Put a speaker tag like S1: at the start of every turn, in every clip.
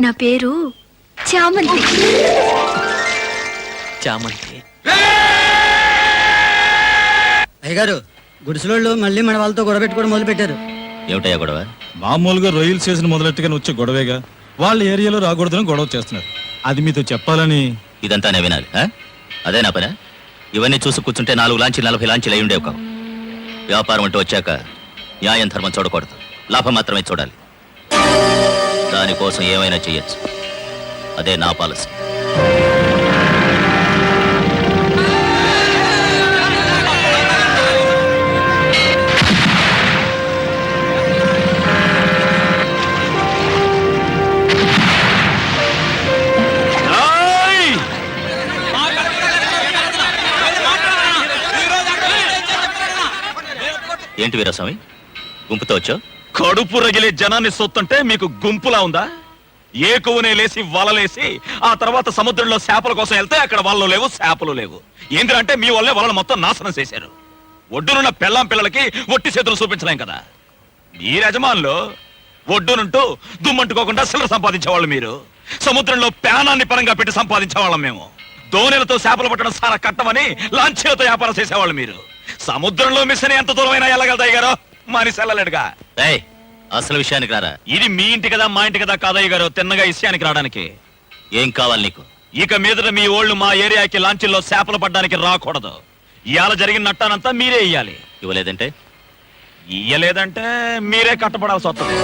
S1: నా పేరు చామంతి.
S2: చామంతి.
S3: అయ్యగారు గుడిసెలోళ్ళు మళ్ళీ మన వాళ్ళతో గొడవ పెట్టుకోవడం మొదలు పెట్టారు
S4: ఏమిటయ్యా గొడవ?
S5: మామూలుగా రొయ్యలు చేసిన మొదలెట్టుగా వచ్చే గొడవేగా వాళ్ళ ఏరియాలో రాకూడదని గొడవ చేస్తున్నారు. అది మీతో చెప్పాలని
S4: ఇదంతా నేను వినాలి ఆ? అదే నా పని. ఇవన్నీ చూసి కూర్చుంటే నాలుగు లాంచి నలభై లాంచీలు అయి ఉండేవి కావు. వ్యాపారం అంటూ వచ్చాక న్యాయం ధర్మం చూడకూడదు. లాభం మాత్రమే చూడాలి. దానికోసం ఏమైనా చెయ్యొచ్చు. అదే నా పాలసీ. ఏంటి వీరస్వామి? గుంపుతో వచ్చావు?
S6: కడుపు రగిలే జనాన్ని సొత్తుంటే మీకు గుంపులా ఉందా? ఏ కొవ్వునే లేసి వలలేసి ఆ తర్వాత సముద్రంలో చేపల కోసం వెళ్తే అక్కడ వాళ్ళు లేవు చేపలు లేవు. ఏంటంటే మీ వల్లే వలలు మొత్తం నాశనం చేశారు. ఒడ్డునున్న పెళ్ళాం పిల్లలకి ఒట్టి చేతులు చూపించలేం కదా. మీ యజమానులు ఒడ్డునుంటూ దుమ్మంటుకోకుండా సిల్లర సంపాదించేవాళ్ళు మీరు. సముద్రంలో ప్యానాన్ని పరంగా పెట్టి సంపాదించేవాళ్ళం మేము. దోణిలతో చేపలు పట్టడం సారా కట్టమని లాంఛీలతో వ్యాపారం చేసేవాళ్ళు మీరు. సముద్రంలో మిషన్ ఎంత దూరమైనా వెళ్ళగలదాయి గారు? మనిషి వెళ్ళలేడుగా
S4: ఏయ్ అసలు విషయానికి రారా?
S6: ఇది మీ ఇంటి కదా మా ఇంటి కదా కాదయ్య గారు తిన్నగా ఇష్యానికి రావడానికి.
S4: ఏం కావాలి నీకు?
S6: ఇక మీదట మీ ఓళ్ళు మా ఏరియాకి లాంచీల్లో చేపలు పడ్డానికి రాకూడదు. ఇవాళ జరిగిన నట్టానంతా మీరే ఇయ్యాలి.
S4: ఇవ్వలేదంటే?
S6: ఇయ్యలేదంటే మీరే కట్టపడాల్సి వస్తుంది.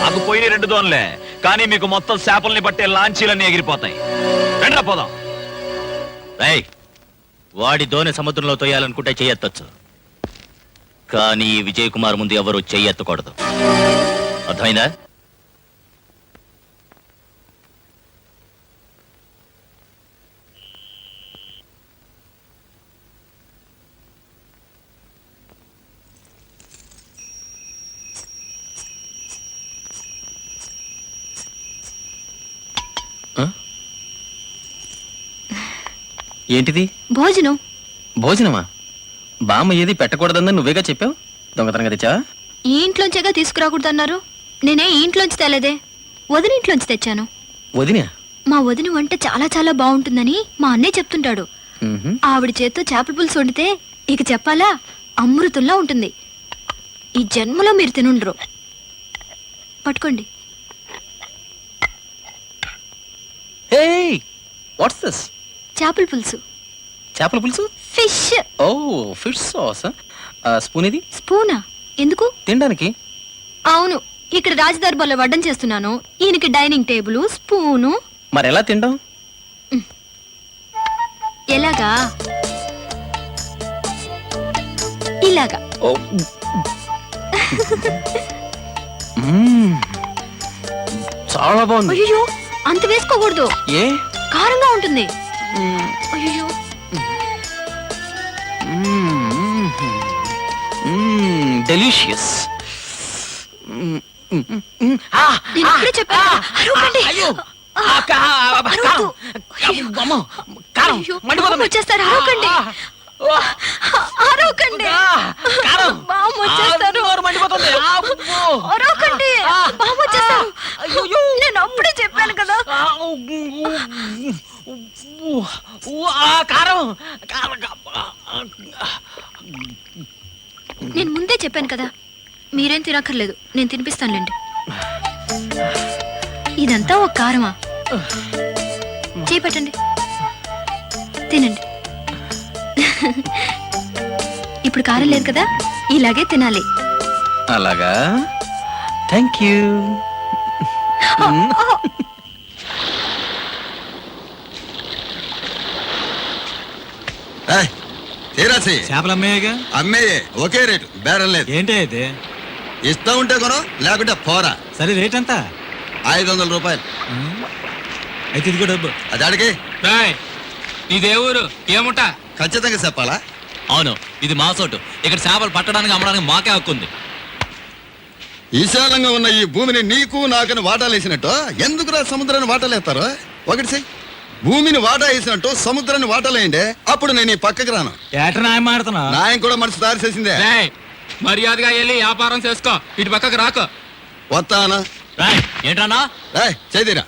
S6: మాకు పోయిన రెండు దోన్లే కానీ మీకు మొత్తం చేపల్ని పట్టే లాంచీలన్నీ ఎగిరిపోతాయి. రండిరా పోదాం.
S4: రేయ్ వాడి దోణి సముద్రంలో తోయాలనుకుంటే చెయ్యెత్తచ్చు కానీ విజయ్ కుమార్ ముందు ఎవరు చెయ్యెత్తకూడదు అర్థమైందా?
S2: ఏంటిది
S1: భోజనం.
S2: భోజనమా? బామ్మ ఏది పెట్టకూడదని నువ్వేగా చెప్పావు? దొంగతనంగా తెచ్చావా?
S1: ఈ ఇంట్లోంచేగా తీసుకురాకూడదన్నారు. నేనే ఈ ఇంట్లోంచి తేలేదే. వదిన ఇంట్లోంచి తెచ్చాను.
S2: వదినా?
S1: మా వదిన వంట చాలా చాలా బాగుంటుందని మా అన్నయ్య చెప్తుంటాడు.
S2: మ్మ్హ్మ్.
S1: ఆవిడ చేత్తో చేపల పులుసు వండితే ఇక చెప్పాలా అమృతంలా ఉంటుంది. ఈ జన్మలో మీరు తినుండ్రు. పట్టుకోండి.
S2: ఏయ్ వాట్స్ దిస్
S1: చేపల పులుసు.
S2: చేపల పులుసు?
S1: ఫిష్.
S2: ఓ ఫిష్ సాస్. స్పూన్ ఇది?
S1: స్పూనా? ఎందుకు?
S2: తినడానికి?
S1: అవును ఇక్కడ రాజదర్బార్లో వడ్డం చేస్తున్నాను. ఈయనకి డైనింగ్ టేబుల్ స్పూను.
S2: మరి ఎలా తింటాం?
S1: ఎలాగా? ఇలాగా.
S2: చాలా బాగుంది.
S1: అయ్యో అంత వేసుకోకూడదు.
S2: ఏ?
S1: కారంగా ఉంటుంది.
S2: డెలిషియస్
S1: నేను ఇప్పుడే చెప్పాను. కదా, అరవకండి. అరవద్దు. అయ్యో, బామ్మ వచ్చేస్తారు. అరవకండి. అరవకండి. బామ్మ వచ్చేస్తారు. అరవకండి. బామ్మ వచ్చేస్తారు. నేను అప్పుడే చెప్పాను కదా. నేను ముందే చెప్పాను కదా. మీరేం తినక్కర్లేదు. నేను తినిపిస్తానులేండి. ఇదంతా ఒక కారమా? చేపట్టండి తినండి. ఇప్పుడు కారం లేదు కదా? ఇలాగే తినాలి.
S2: అలాగా? థ్యాంక్ యూ
S7: తీరాసి
S5: చేపలు అమ్మేయగా?
S7: అమ్మేయే. ఒకే రేటు. బేరం లేదు.
S5: ఏంటి అయితే
S7: ఇస్తా ఉంటే కొను లేకుంటే పోరా.
S5: సరే రేట్ ఎంత?
S7: ఐదు వందల రూపాయలు
S5: అయితే ఇదిగో డబ్బు.
S7: అది అడిగి
S8: ఇదే ఊరు ఏముంటా
S7: ఖచ్చితంగా చెప్పాలా?
S8: అవును ఇది మా చోటు. ఇక్కడ చేపలు పట్టడానికి అమ్మడానికి మాకే హక్కు ఉంది.
S7: విశాలంగా ఉన్న ఈ భూమిని నీకు నాకని వాటాలు వేసినట్టు ఎందుకురా సముద్రాన్ని వాటాలు వేస్తారు ఒకటి చెయ్యి. భూమిని వాటా వేసినట్టు సముద్రాన్ని వాటాలు వేయండి అప్పుడు నేను ఈ పక్కకి రాను.
S5: ఏట నాయం ఆడుతున్నా
S7: నాయం కూడా మనసు దారి చేసిందే.
S8: మర్యాదగా వెళ్ళి వ్యాపారం చేసుకో. ఇటు పక్కకు రాకు.
S7: వస్తానా
S8: ఏంటన్నా?
S7: ఏయ్, చేదిరా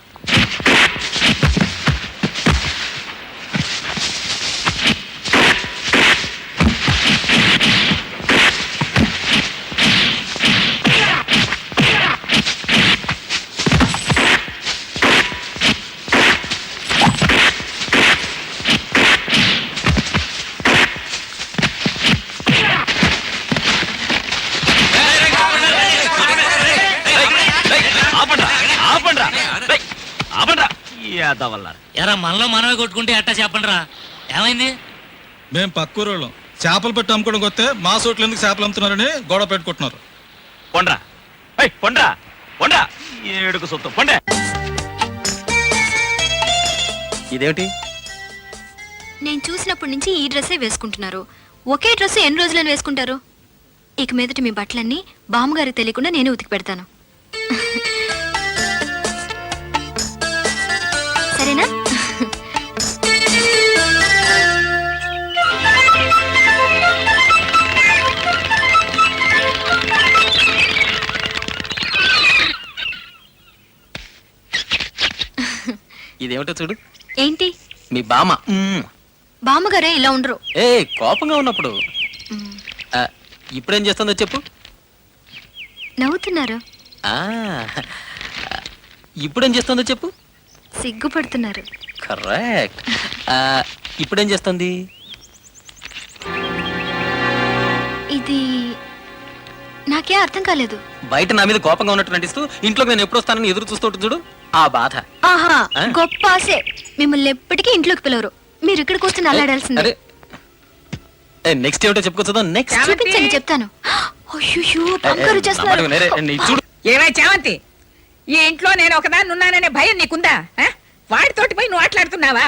S6: ఆపండ్రా.
S8: ఎరా మనలో మనమే కొట్టుకుంటే ఎట్టా చెప్పండి రా ఏమైంది?
S5: మేము పక్కూరోళ్ళం. చేపలు పెట్టి అమ్ముకోవడం వస్తే మా చోట్ల ఎందుకు చేపలు అమ్ముతున్నారని గొడవ పెట్టుకుంటున్నారు.
S6: పొండ్రా. ఏయ్, పొండ్రా. పొండ్రా. ఏడుకు సొత్తు. పొండే.
S2: ఇదేమిటి?
S1: నేను చూసినప్పటి నుంచి ఈ డ్రెస్సే వేసుకుంటున్నారు. ఒకే డ్రెస్ ఎన్ని రోజులని వేసుకుంటారు? ఇక మీదట మీ బట్టలన్నీ బామ్మగారికి తెలియకుండా నేను ఉతికి పెడతాను.
S2: ఇదేమిటో చూడు.
S1: ఏంటి?
S2: మీ బామ్మ. మ్మ్.
S1: బామ్మగారే ఇలా ఉండరు.
S2: ఏ కోపంగా ఉన్నప్పుడు. ఆ, ఇప్పుడేం చేస్తుందో చెప్పు.
S1: నవ్వుతున్నారు.
S2: ఆ, ఇప్పుడేం చేస్తుందో చెప్పు.
S1: సిగ్గుపడుతున్నారు.
S2: కరెక్ట్. ఇప్పుడేం చేస్తుంది?
S1: నాకే అర్థం కాలేదు.
S2: బయట నా మీద కోపంగా ఉన్నట్టు నటిస్తూ ఇంట్లోకి నేను ఎప్పుడు వస్తానని ఎదురు చూస్తూ చూడు ఆ బాధ.
S1: ఆహా
S2: ఆ?
S1: గొప్ప ఆశే. మిమ్మల్ని ఎప్పటికీ ఇంట్లోకి పిలవరు. మీరు ఇక్కడ కూర్చొని అల్లాడాల్సిందే
S2: నెక్స్ట్ ఏమిటో చెప్పుకోవచ్చా నెక్స్ట్
S1: చూపించండి చెప్తాను. అయ్యో బంగారు చేస్తున్నారు.
S9: చావంతి ఈ ఇంట్లో నేను ఒకదాన్ని ఉన్నాననే భయం నీకుందా? ఆ? వాడితోటి పోయి నువ్వు ఆటలాడుతున్నావా?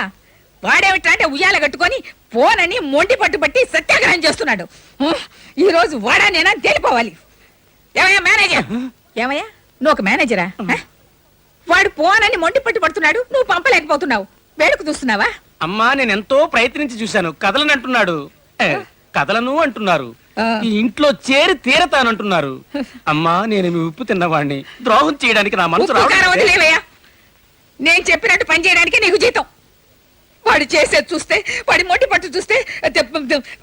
S9: వాడేమిటా అంటే ఉయ్యాల కట్టుకొని పోనని మొండి పట్టుబట్టి సత్యాగ్రహం చేస్తున్నాడు. ఉహ్, ఈ రోజు వాడా నేనా తేలిపోవాలి. ఏమయ్యా మేనేజర్ ఏమయ్యా నువ్వు ఒక మేనేజరా? వాడు పోనని మొండి పట్టు పడుతున్నాడు నువ్వు పంపలేకపోతున్నావు వేడుకు చూస్తున్నావా
S10: అమ్మా నేను ఎంతో ప్రయత్నించి చూశాను కదలని అంటున్నాడు ఏ, కదలను అంటున్నారు. ఈ ఇంట్లో చేరి తీరతానంటున్నారు అమ్మా నేను మీ ఉప్పు తిన్నవాడిని ద్రోహం చేయడానికి నా మనసు
S9: నేను చెప్పినట్టు పని చేయడానికి నీకు జీతం వాడు చేసేది చూస్తే వాడి మొండి పట్టు చూస్తే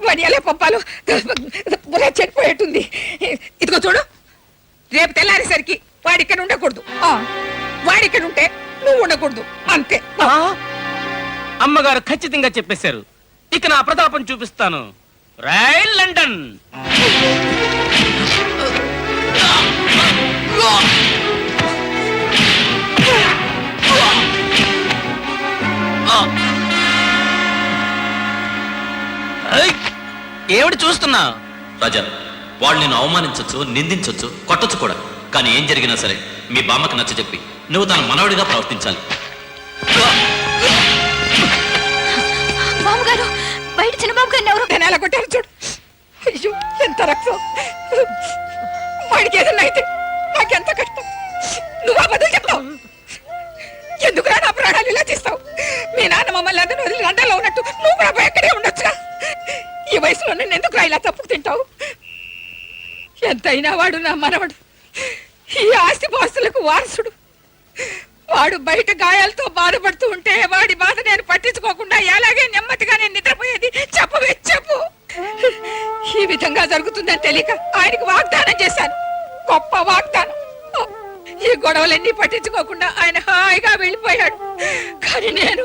S9: వాడిని ఎలా పంపాలో చెడిపోయేట్టుంది ఉండకూడదు అంతే?
S10: అమ్మగారు ఖచ్చితంగా చెప్పేశారు. ఇక నా ప్రతాపం చూపిస్తాను. Rail London.
S4: ఏమిటి చూస్తున్నా? రాజా వాళ్ళు నేను అవమానించొచ్చు నిందించొచ్చు కొట్టొచ్చు కూడా. కానీ ఏం జరిగినా సరే మీ బామ్మకి నచ్చ చెప్పి నువ్వు తన మనవడిగా ప్రవర్తించాలి.
S1: బామ్మగారు బయట చిన్నబాబు గారిని ఎవరు?
S9: నేను ఎలా కొట్టాను చూడు. అయ్యో ఎంత రక్తం. వాడికి ఏదన్నా అయితే నాకెంత కష్టం. నువ్వు అబద్ధం చెప్తావు. ఎందుకురా నా ప్రాణాలు ఇలా తీస్తావు? మీ నాన్న మమ్మల్ని అందరూ వదిలి లండన్లో ఉన్నట్టు నువ్వు కూడా ఎక్కడే ఉండొచ్చురా ఈ వయసులో నేను ఎందుకురా ఇలా తప్పుకు తింటావు? ఎంతైనా వాడు నా మనవడు. ఈ ఆస్తి పాస్తులకు వారసుడు. వాడు బయట గాయాలతో బాధపడుతూ ఉంటే వాడి బాధ నేను పట్టించుకోకుండా ఎలాగే నెమ్మదిగా నేను నిద్రపోయేది? చెప్పవే చెప్పు. ఈ విధంగా జరుగుతుందని తెలియక ఆయనకు వాగ్దానం చేశాను. గొప్ప వాగ్దానం. ఈ గొడవలన్నీ పట్టించుకోకుండా ఆయన హాయిగా వెళ్ళిపోయాడు. కానీ నేను